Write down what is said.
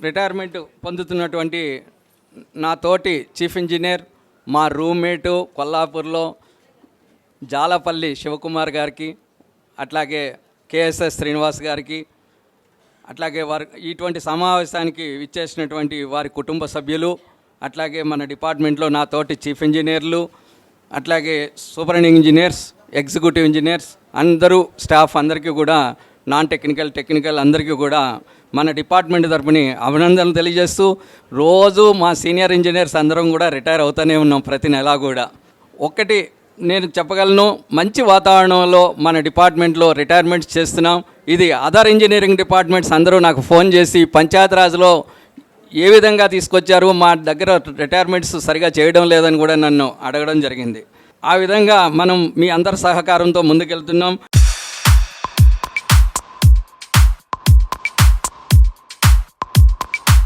Retirement పొందుతున్నటువంటి నా తోటి చీఫ్ ఇంజనీర్ మా రూమ్మేటు కొల్లాపూర్లో జాలపల్లి శివకుమార్ గారికి అట్లాగే కేఎస్ఎస్ శ్రీనివాస్ గారికి అట్లాగే వారి ఇటువంటి సమావేశానికి విచ్చేసినటువంటి వారి కుటుంబ సభ్యులు అట్లాగే మన డిపార్ట్మెంట్లో నా తోటి చీఫ్ ఇంజనీర్లు అట్లాగే సూపరింటెండెంట్ ఇంజనీర్స్ ఎగ్జిక్యూటివ్ ఇంజనీర్స్ అందరూ స్టాఫ్ అందరికీ కూడా నాన్ టెక్నికల్ టెక్నికల్ అందరికీ కూడా మన డిపార్ట్మెంట్ తరపుని అభినందనలు తెలియజేస్తూ రోజు మా సీనియర్ ఇంజనీర్స్ అందరం కూడా రిటైర్ అవుతూనే ఉన్నాం ప్రతి నెలా కూడా. ఒక్కటి నేను చెప్పగలను మంచి వాతావరణంలో మన డిపార్ట్మెంట్లో రిటైర్మెంట్స్ చేస్తున్నాం. ఇది అదర్ ఇంజనీరింగ్ డిపార్ట్మెంట్స్ అందరూ నాకు ఫోన్ చేసి పంచాయతీరాజ్లో ఏ విధంగా తీసుకొచ్చారు మా దగ్గర రిటైర్మెంట్స్ సరిగా చేయడం లేదని కూడా నన్ను అడగడం జరిగింది. ఆ విధంగా మనం మీ అందరి సహకారంతో ముందుకెళ్తున్నాం.